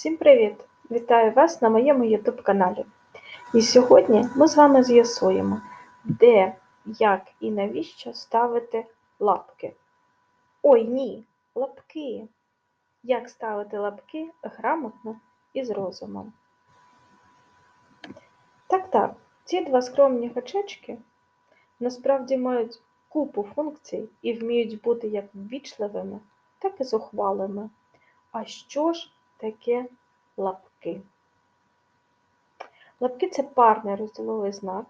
Всім привіт! Вітаю вас на моєму YouTube каналі. І сьогодні ми з вами з'ясуємо, де, як і навіщо ставити лапки. Ой, ні, лапки. Як ставити лапки грамотно і з розумом. Так, так, ці два скромні гачечки насправді мають купу функцій і вміють бути як ввічливими, так і зухвалими. А що ж таке лапки? Лапки це парний розділовий знак.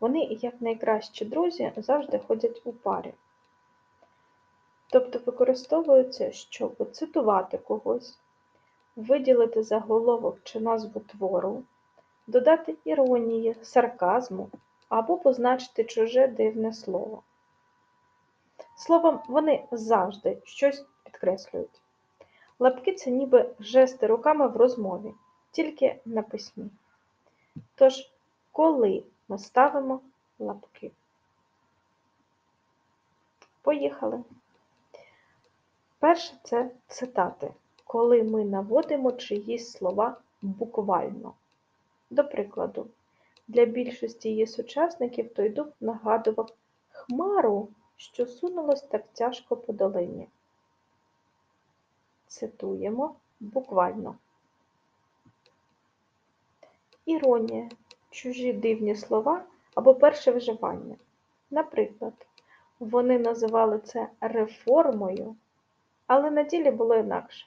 Вони, як найкращі друзі, завжди ходять у парі. Тобто використовуються, щоб цитувати когось, виділити заголовок чи назву твору, додати іронії, сарказму або позначити чуже дивне слово. Словом, вони завжди щось підкреслюють. Лапки це ніби жести руками в розмові, тільки на письмі. Тож, коли ми ставимо лапки? Поїхали. Перше це цитати, коли ми наводимо чиїсь слова буквально. До прикладу, для більшості її сучасників той дуб нагадував хмару, що сунулась так тяжко по долині. Цитуємо буквально. Іронія, чужі дивні слова або перше вживання. Наприклад, вони називали це реформою, але на ділі було інакше.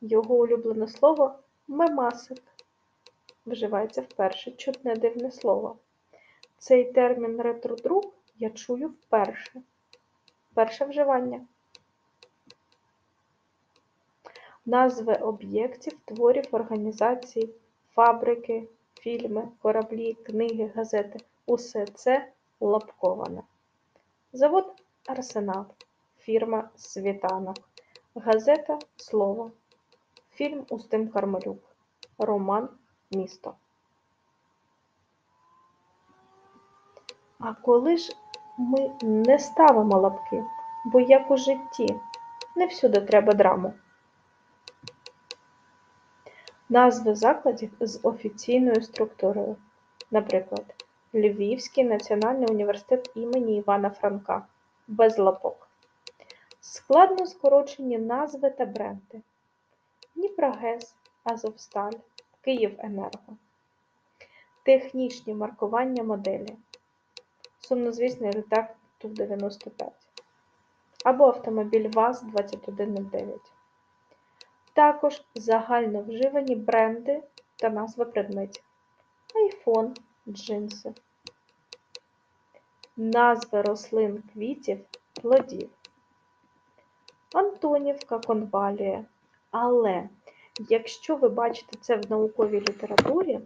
Його улюблене слово мемасик вживається вперше, чутне дивне слово. Цей термін ретродруг я чую вперше. Перше вживання. Назви об'єктів, творів, організацій, фабрики, фільми, кораблі, книги, газети усе це лапковане. Завод Арсенал, фірма Світанок, газета Слово, фільм Устим Кармелюк, роман Місто. А коли ж ми не ставимо лапки, бо як у житті, не всюди треба драму. Назви закладів з офіційною структурою. Наприклад, Львівський національний університет імені Івана Франка без лапок. Складно скорочені назви та бренди. Дніпрогез, Азовсталь, Київенерго. Технічні маркування моделі. Сумнозвісний літак Ту-95 або автомобіль ВАЗ-2109. Також загально вживані бренди та назви предметів. Айфон, джинси. Назви рослин квітів, плодів. Антонівка, конвалія. Але якщо ви бачите це в науковій літературі,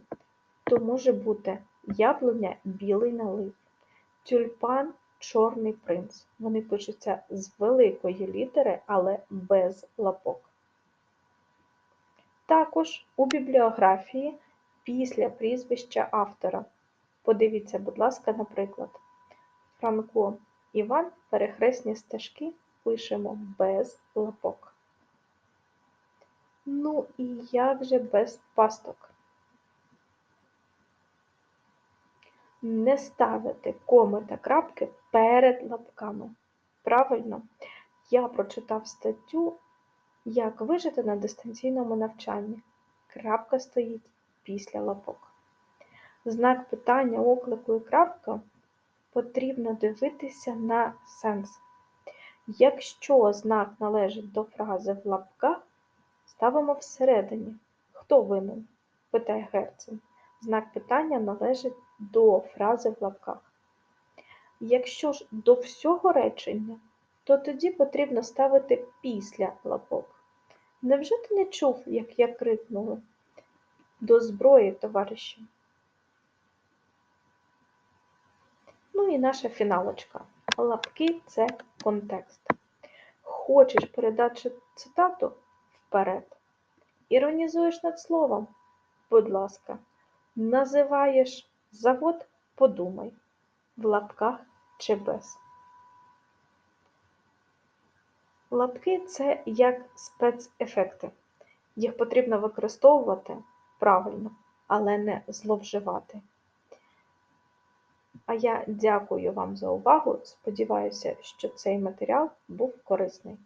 то може бути яблуня білий налив, тюльпан чорний принц. Вони пишуться з великої літери, але без лапок. Також у бібліографії після прізвища автора. Подивіться, будь ласка, наприклад, Франко Іван перехресні стежки пишемо без лапок. Ну і як же без пасток? Не ставити коми та крапки перед лапками. Правильно, я прочитав статтю як вижити на дистанційному навчанні? Крапка стоїть після лапок. Знак питання, оклику і крапка потрібно дивитися на сенс. Якщо знак належить до фрази в лапках, ставимо всередині. Хто винен? питає Герцен. Знак питання належить до фрази в лапках. Якщо ж до всього речення, то тоді потрібно ставити після лапок. Невже ти не чув, як я крикнула? До зброї, товариші. Ну і наша фіналочка. Лапки це контекст. Хочеш передати цитату вперед. Іронізуєш над словом, будь ласка, називаєш завод, подумай, в лапках чи без. Лапки це як спецефекти. Їх потрібно використовувати правильно, але не зловживати. А я дякую вам за увагу. Сподіваюся, що цей матеріал був корисний.